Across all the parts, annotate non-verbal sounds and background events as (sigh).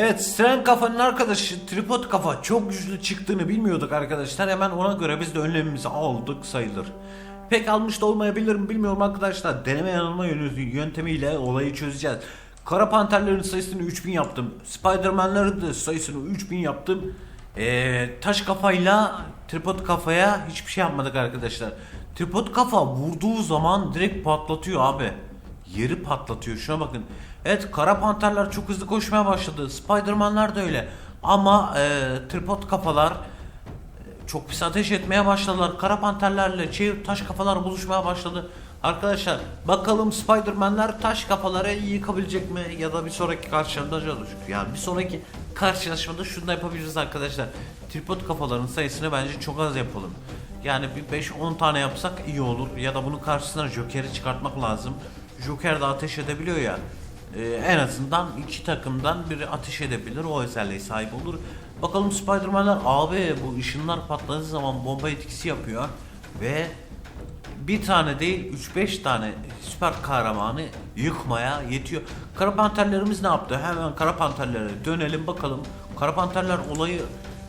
Evet Stren kafanın arkadaşı tripod kafa çok güçlü çıktığını bilmiyorduk arkadaşlar. Hemen ona göre biz de önlemimizi aldık sayılır. Pek almış da olmayabilirim bilmiyorum arkadaşlar. Deneme yanılma yöntemiyle olayı çözeceğiz. Kara panterlerin sayısını 3000 yaptım. Spiderman'ların da sayısını 3000 yaptım. Ee, taş kafayla tripod kafaya hiçbir şey yapmadık arkadaşlar. Tripod kafa vurduğu zaman direkt patlatıyor abi. Yeri patlatıyor şuna bakın. Evet kara panterler çok hızlı koşmaya başladı. Spiderman'lar da öyle. Ama e, tripod kafalar e, çok pis ateş etmeye başladılar. Kara panterlerle çevir taş kafalar buluşmaya başladı. Arkadaşlar bakalım Spiderman'ler taş kafaları yıkabilecek mi ya da bir sonraki karşılaşmada yani bir sonraki karşılaşmada şunu da yapabiliriz arkadaşlar. Tripod kafaların sayısını bence çok az yapalım. Yani bir 5-10 tane yapsak iyi olur ya da bunun karşısına Joker'i çıkartmak lazım. Joker de ateş edebiliyor ya. Ee, en azından iki takımdan biri ateş edebilir o özelliğe sahip olur. Bakalım Spider-Man'ler abi bu ışınlar patladığı zaman bomba etkisi yapıyor ve bir tane değil 3-5 tane süper kahramanı yıkmaya yetiyor. Kara panterlerimiz ne yaptı? Hemen kara panterlere dönelim bakalım. Kara panterler olayı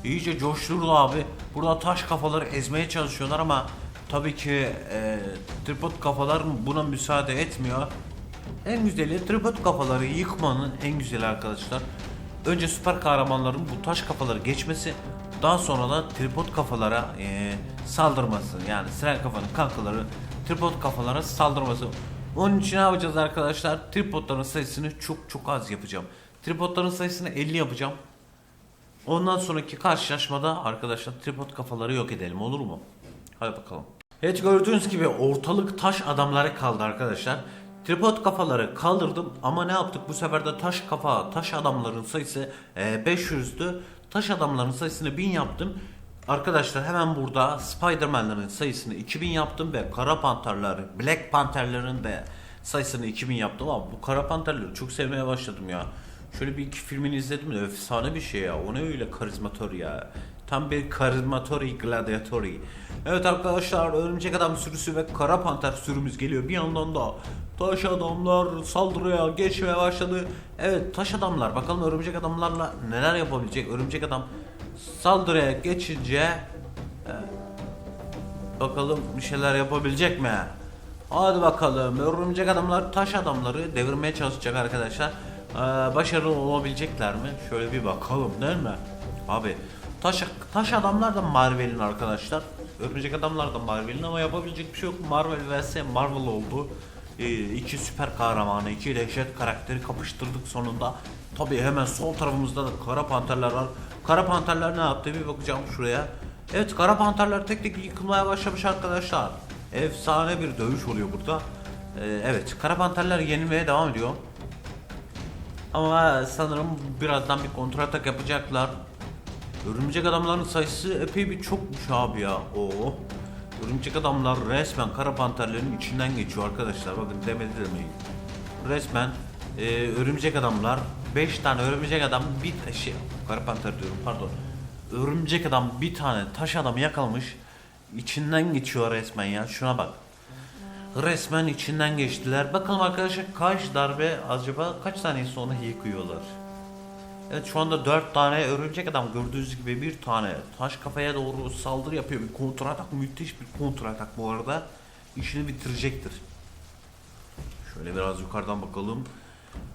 iyice coşturdu abi. Burada taş kafaları ezmeye çalışıyorlar ama tabii ki e, tripod kafalar buna müsaade etmiyor. En güzeli tripod kafaları yıkmanın en güzeli arkadaşlar. Önce süper kahramanların bu taş kafaları geçmesi daha sonra da tripod kafalara eee, saldırması yani siren kafanın kankaları tripod kafalara saldırması. Onun için ne yapacağız arkadaşlar? Tripodların sayısını çok çok az yapacağım. Tripodların sayısını 50 yapacağım. Ondan sonraki karşılaşmada arkadaşlar tripod kafaları yok edelim olur mu? Hadi bakalım. Evet gördüğünüz gibi ortalık taş adamları kaldı arkadaşlar. Tripod kafaları kaldırdım ama ne yaptık bu sefer de taş kafa taş adamların sayısı e, 500'dü. Taş adamların sayısını 1000 yaptım. Arkadaşlar hemen burada Spider-Man'lerin sayısını 2000 yaptım ve Kara Panterler, Black Panther'lerin de sayısını 2000 yaptım ama bu Kara Panterleri çok sevmeye başladım ya. Şöyle bir iki filmini izledim de efsane bir şey ya. O ne öyle karizmatör ya. Tam bir karizmatori gladiatori. Evet arkadaşlar örümcek adam sürüsü ve kara panter sürümüz geliyor. Bir yandan da taş adamlar saldırıya geçmeye başladı. Evet taş adamlar bakalım örümcek adamlarla neler yapabilecek. Örümcek adam saldırıya geçince e, bakalım bir şeyler yapabilecek mi? Hadi bakalım örümcek adamlar taş adamları devirmeye çalışacak arkadaşlar. Ee, başarılı olabilecekler mi? Şöyle bir bakalım değil mi? Abi taş, taş adamlar da Marvel'in arkadaşlar. Örümcek adamlar da Marvel'in ama yapabilecek bir şey yok. Marvel vs Marvel oldu. Ee, iki süper kahramanı, iki dehşet karakteri kapıştırdık sonunda. Tabii hemen sol tarafımızda da kara panterler var. Kara panterler ne yaptı bir bakacağım şuraya. Evet kara panterler tek tek yıkılmaya başlamış arkadaşlar. Efsane bir dövüş oluyor burada. Ee, evet kara panterler yenilmeye devam ediyor. Ama sanırım birazdan bir kontratak yapacaklar. Örümcek adamların sayısı epey bir çokmuş abi ya. Oo. Örümcek adamlar resmen kara panterlerin içinden geçiyor arkadaşlar. Bakın demedi demeyin. Resmen e, örümcek adamlar 5 tane örümcek adam bir şey kara panter diyorum pardon. Örümcek adam bir tane taş adamı yakalamış. içinden geçiyor resmen ya. Şuna bak. Resmen içinden geçtiler. Bakalım arkadaşlar kaç darbe acaba kaç saniye sonra yıkıyorlar. Evet şu anda 4 tane örümcek adam gördüğünüz gibi bir tane taş kafaya doğru saldırı yapıyor. Bir kontratak müthiş bir kontratak bu arada. İşini bitirecektir. Şöyle biraz yukarıdan bakalım.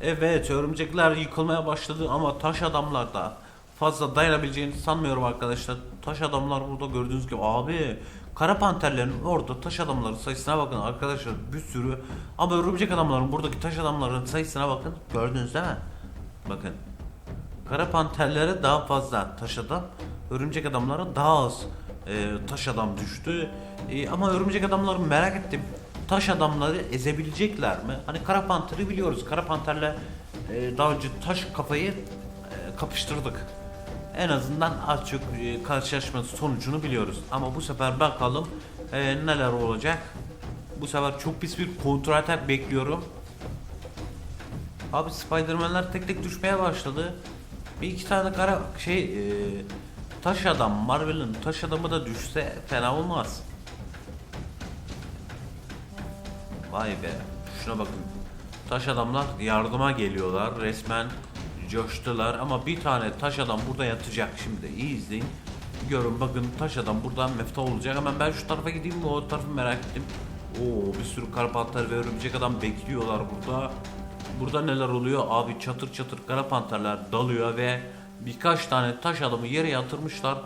Evet örümcekler yıkılmaya başladı ama taş adamlar da fazla dayanabileceğini sanmıyorum arkadaşlar. Taş adamlar burada gördüğünüz gibi abi kara panterlerin orada taş adamların sayısına bakın arkadaşlar bir sürü ama örümcek adamların buradaki taş adamların sayısına bakın gördünüz değil mi? Bakın kara panterlere daha fazla taş adam örümcek adamlara daha az e, taş adam düştü E, ama örümcek adamları merak ettim taş adamları ezebilecekler mi? Hani kara panteri biliyoruz kara panterle e, daha önce taş kafayı e, kapıştırdık. En azından az çok e, karşılaşma sonucunu biliyoruz. Ama bu sefer bakalım e, neler olacak. Bu sefer çok pis bir kontra atak bekliyorum. Abi Spiderman'ler tek tek düşmeye başladı. Bir iki tane kara şey e, taş adam Marvel'ın taş adamı da düşse fena olmaz. Vay be. Şuna bakın. Taş adamlar yardıma geliyorlar. Resmen coştular ama bir tane taş adam burada yatacak şimdi. İyi izleyin. Görün bakın taş adam buradan mefta olacak. Hemen ben şu tarafa gideyim mi o tarafı merak ettim. Oo bir sürü karpanter ve örümcek adam bekliyorlar burada. Burada neler oluyor? Abi çatır çatır kara panterler dalıyor ve birkaç tane taş adamı yere yatırmışlar.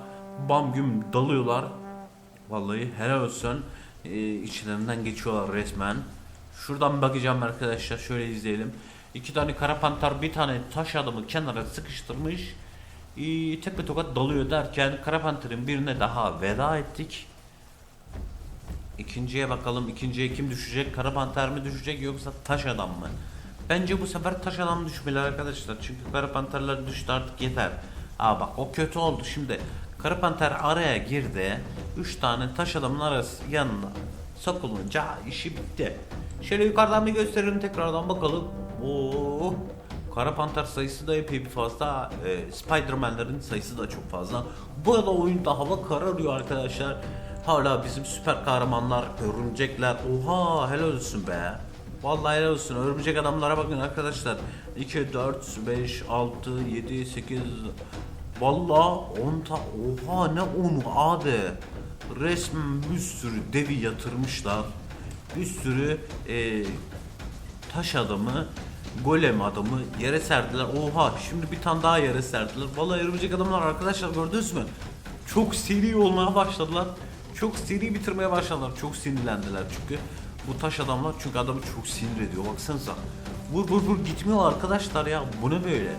Bam güm dalıyorlar. Vallahi helal olsun. Ee, içlerinden geçiyorlar resmen. Şuradan bakacağım arkadaşlar. Şöyle izleyelim. İki tane kara panter bir tane taş adamı kenara sıkıştırmış. Ee, tepe tokat dalıyor derken kara panterin birine daha veda ettik. İkinciye bakalım. İkinciye kim düşecek? Kara panter mi düşecek yoksa taş adam mı? Bence bu sefer taş adam düşmeli arkadaşlar. Çünkü kara panterler düştü artık yeter. Aa bak o kötü oldu şimdi. Kara panter araya girdi. Üç tane taş adamın arası yanına sokulunca işi bitti. Şöyle yukarıdan bir gösterelim tekrardan bakalım. Oo. Kara Panter sayısı da epey bir fazla. E, Spider-Man'lerin sayısı da çok fazla. Bu arada oyunda hava kararıyor arkadaşlar. Hala bizim süper kahramanlar, örümcekler. Oha helal olsun be. Vallahi helal olsun. Örümcek adamlara bakın arkadaşlar. 2, 4, 5, 6, 7, 8... Vallahi 10 ta... Oha ne onu abi. Resmen bir sürü devi yatırmışlar. Bir sürü e, taş adamı, golem adamı yere serdiler. Oha şimdi bir tane daha yere serdiler. Vallahi örümcek adamlar arkadaşlar gördünüz mü? Çok seri olmaya başladılar. Çok seri bitirmeye başladılar. Çok sinirlendiler çünkü. Bu taş adamlar çünkü adamı çok sinir ediyor. Baksanıza. Vur vur vur gitmiyor arkadaşlar ya. Bu ne böyle?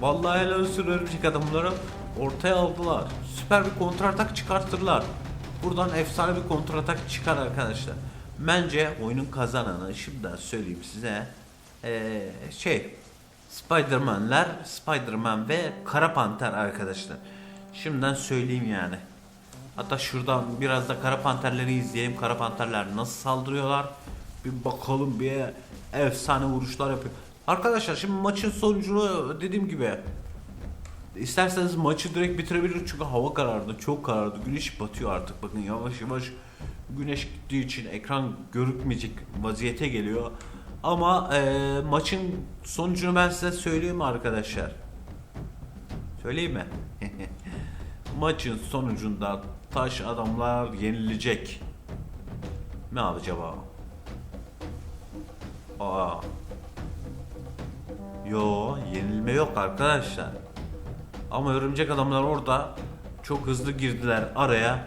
Vallahi helal olsun örümcek adamları ortaya aldılar. Süper bir kontratak çıkartırlar. Buradan efsane bir kontratak çıkar arkadaşlar. Bence oyunun kazananı şimdiden söyleyeyim size. Ee, şey Spider-Man'ler, Spider-Man ve Kara Panter arkadaşlar. Şimdiden söyleyeyim yani. Hatta şuradan biraz da Kara Panterleri izleyelim. Kara Panterler nasıl saldırıyorlar? Bir bakalım bir efsane vuruşlar yapıyor. Arkadaşlar şimdi maçın sonucunu dediğim gibi İsterseniz maçı direkt bitirebiliriz çünkü hava karardı, çok karardı. Güneş batıyor artık. Bakın yavaş yavaş güneş gittiği için ekran görükmeyecek vaziyete geliyor. Ama eee, maçın sonucunu ben size söyleyeyim arkadaşlar. Söyleyeyim mi? (laughs) maçın sonucunda taş adamlar yenilecek. Ne acaba? Aa. Yo, yenilme yok arkadaşlar. Ama örümcek adamlar orada çok hızlı girdiler araya.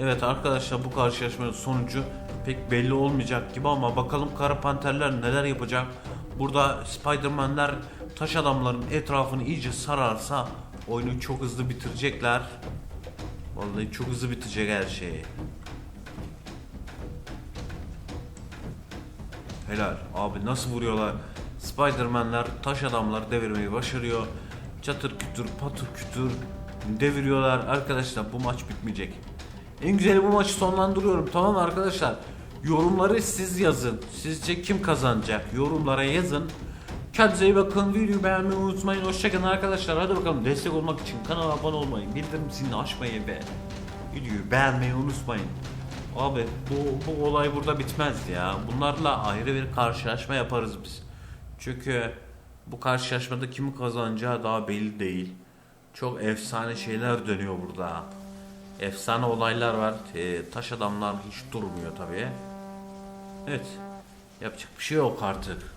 Evet arkadaşlar bu karşılaşmanın sonucu pek belli olmayacak gibi ama bakalım kara panterler neler yapacak. Burada Spider-Man'ler taş adamların etrafını iyice sararsa oyunu çok hızlı bitirecekler. Vallahi çok hızlı bitecek her şey. Helal. Abi nasıl vuruyorlar? Spider-Man'ler taş adamlar devirmeyi başarıyor. Çatır kütür patır kütür deviriyorlar. Arkadaşlar bu maç bitmeyecek. En güzeli bu maçı sonlandırıyorum. Tamam arkadaşlar? Yorumları siz yazın. Sizce kim kazanacak? Yorumlara yazın. Kendinize iyi bakın. Videoyu beğenmeyi unutmayın. Hoşçakalın arkadaşlar. Hadi bakalım destek olmak için kanala abone olmayı, bildirim zilini açmayı ve videoyu beğenmeyi unutmayın. Abi bu, bu olay burada bitmez ya. Bunlarla ayrı bir karşılaşma yaparız biz. Çünkü bu karşılaşmada kimin kazanacağı daha belli değil. Çok efsane şeyler dönüyor burada. Efsane olaylar var. Ee, taş adamlar hiç durmuyor tabii. Evet. Yapacak bir şey yok artık.